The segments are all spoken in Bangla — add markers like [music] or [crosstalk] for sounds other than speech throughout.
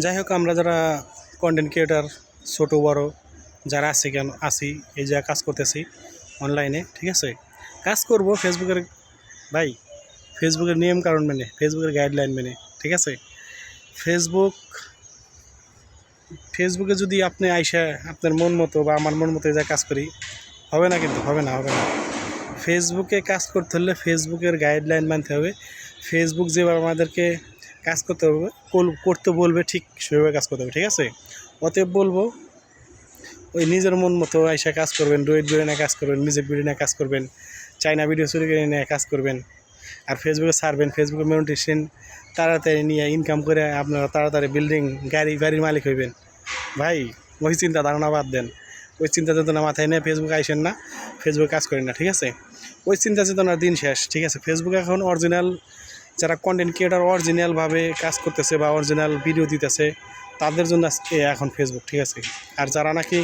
যাই হোক আমরা যারা কন্টেন্ট ক্রিয়েটার ছোটো, বড়, যারা আছি কেন, আছি, এই যা কাজ করতেছি অনলাইনে ঠিক আছে? কাজ করব ফেসবুকের ভাই ফেসবুকের নিয়ম কারণ মেনে ফেসবুকের গাইডলাইন মেনে, ঠিক আছে? ফেসবুক ফেসবুকে যদি আপনি আইসা আপনার মন মতো বা আমার মন মতো যা কাজ করি, হবে না কিন্তু, হবে না হবে না। ফেসবুকে কাজ করতে হলে ফেসবুকের গাইডলাইন মানতে হবে। ফেসবুক যেভাবে আমাদেরকে কাজ করতে হবে করতে বলবে ঠিক সেভাবে কাজ করতে হবে, ঠিক আছে? অতএব বলব, ওই নিজের মন মতো আইসা কাজ করবেন ডুয়েট ভিডিও নিয়ে কাজ করবেন মিউজিক ভিডিও নিয়ে কাজ করবেন চাইনা ভিডিও চুরি করে নিয়ে কাজ করবেন, আর ফেসবুকে ছাড়বেন, ফেসবুকে মনিটেশন তাড়াতাড়ি নিয়ে ইনকাম করে আপনারা তাড়াতাড়ি বিল্ডিং গাড়ি গাড়ির মালিক হইবেন। ভাই, ওই চিন্তা ধারণা বাদ দেন, ওই চিন্তা চেতনা মাথায় নিয়ে ফেসবুকে আইসেন না, ফেসবুকে কাজ করেন না, ঠিক আছে? ওই চিন্তা চেতনার দিন শেষ, ঠিক আছে? ফেসবুক এখন অরিজিনাল যারা কন্টেন্ট ক্রিয়েটার অরিজিনালভাবে কাজ করতেছে বা অরিজিনাল ভিডিও দিতেছে, তাদের জন্য আজকে এখন ফেসবুক ঠিক আছে? আর যারা নাকি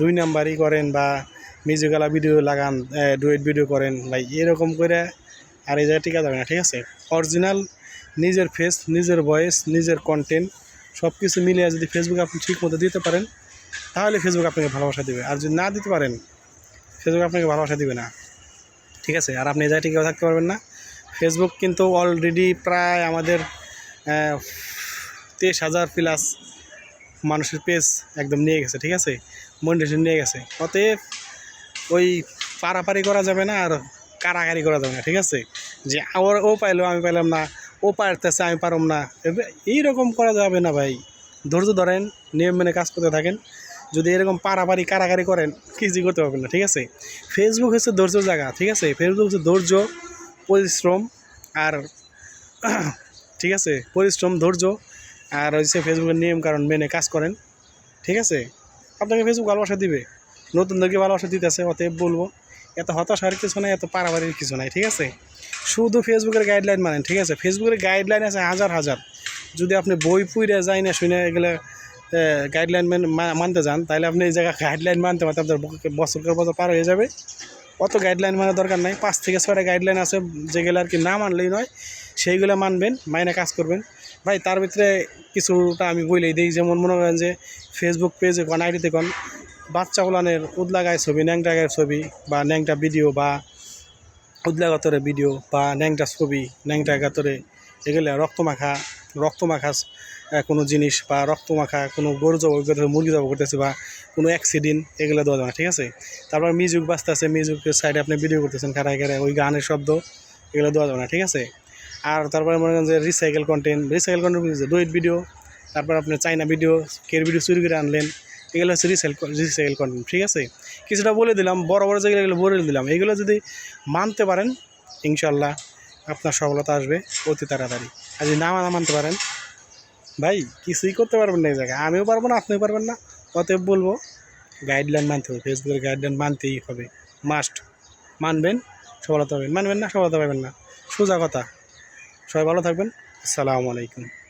দুই নাম্বারই করেন বা মিউজিক্যালা ভিডিও লাগান ডুয়েট ভিডিও করেন ভাই এরকম করে আর এই জায়গায় টিকা যাবে না, ঠিক আছে? অরিজিনাল নিজের ফেস নিজের ভয়েস নিজের কন্টেন্ট সব কিছু মিলিয়ে যদি ফেসবুক আপনি ঠিক মতো দিতে পারেন, তাহলে ফেসবুক আপনাকে ভালোবাসা দেবে। আর যদি না দিতে পারেন ফেসবুক আপনাকে ভালোবাসা দিবে না, ঠিক আছে? আর আপনি এই জায়গায় টিকেও থাকতে পারবেন না। ফেসবুক কিন্তু অলরেডি প্রায় আমাদের তেইশ হাজার প্লাস মানুষের পেজ একদম নিয়ে গেছে, ঠিক আছে? মনিটেশন নিয়ে গেছে। অতএব ওই পারাপারি করা যাবে না আর কারাকারি করা যাবে না, ঠিক আছে? যে ওর ও পাইলো, আমি পাইলাম না, ও পারতেছে, আমি পারম না। এইরকম করা যাবে না ভাই। ধৈর্য ধরেন, নিয়ম মেনে কাজ করতে থাকেন। যদি এরকম পারাপারি কারাকারি করেন, কিছুই করতে পারবেন না, ঠিক আছে? ফেসবুক হচ্ছে ধৈর্য জায়গা, ঠিক আছে? ফেসবুক হচ্ছে ধৈর্য পরিশ্রম আর [clears throat] ঠিক আছে, পরিশ্রম, ধৈর্য আর হচ্ছে ফেসবুকের নিয়ম কারণ মেনে কাজ করেন, ঠিক আছে? আপনাকে ফেসবুক ভালোবাসা দিবে, নতুন নতুনদেরকে ভালোবাসা দিতেছে, অতএব বলব, এত হতাশার কিছু নাই, এত পারাবারির কিছু নাই, ঠিক আছে? শুধু ফেসবুকের গাইডলাইন মানেন, ঠিক আছে? ফেসবুকের গাইডলাইন আছে হাজার হাজার। যদি আপনি বই পুইরে যাই না শুনে এগুলো গাইডলাইন মানতে যান তাহলে আপনি এই জায়গায় গাইডলাইন মানতে মানতে আপনার ব- বছরকার বছর পার হয়ে যাবে। অত গাইডলাইন মানার দরকার নাই। পাঁচ থেকে ছয়টা গাইডলাইন আছে, যেগুলো আর কি না মানলেই নয়, সেইগুলো মানবেন, মাইনে কাজ করবেন। ভাই, তার ভিতরে কিছুটা আমি বলেই দিই, যেমন মনে করেন যে ফেসবুক পেজে কোন আইডিতে কোন বাচ্চা উলানের উদলা গায়ের ছবি, ন্যাংটা গায়ের ছবি বা ন্যাংটা ভিডিও বা উদলা গাতরে ভিডিও বা ন্যাংটা ছবি, ন্যাংটা গাতরে এগুলো রক্তমাখা রক্তমাখা কোনো জিনিস বা রক্তমাখা, কোনো গরু জব করতেছে মুরগি জব করতেছে বা কোনো অ্যাক্সিডেন্ট এগুলো দেওয়া যাবে না, ঠিক আছে? তারপর মিউজিক বাজতেছে, মিউজিকের সাইডে আপনি ভিডিও করতেছেন খারায় খারায় ওই গানের শব্দ, এগুলো দেওয়া যাবে না, ঠিক আছে? আর তারপরে মনে করেন যে recycle content recycle content duet video তারপর আপনি চাইনা ভিডিও কের ভিডিও চুরি করে আনলেন, এগুলো হচ্ছে রিসেল রিসাইকেল কন্টেন্ট ঠিক আছে? কিছুটা বলে দিলাম, বড় বড় যেগুলো এগুলো বলে দিলাম, এগুলো যদি মানতে পারেন ইনশাল্লাহ আপনার সফলতা আসবে অতি তাড়াতাড়ি। আর যদি না মানা মানতে পারেন। ভাই, কিছুই করতে পারবেন না এই জায়গায়। আমিও পারব না, আপনিও পারবেন না। অতএব বলব গাইডলাইন মানতে হবে। ফেসবুকের গাইডলাইন মানতেই হবে। মাস্ট মানবেন, সফলতা পাবেন। মানবেন না, সফলতা পাবেন না। সোজা কথা। সবাই ভালো থাকবেন। আসসালামু আলাইকুম।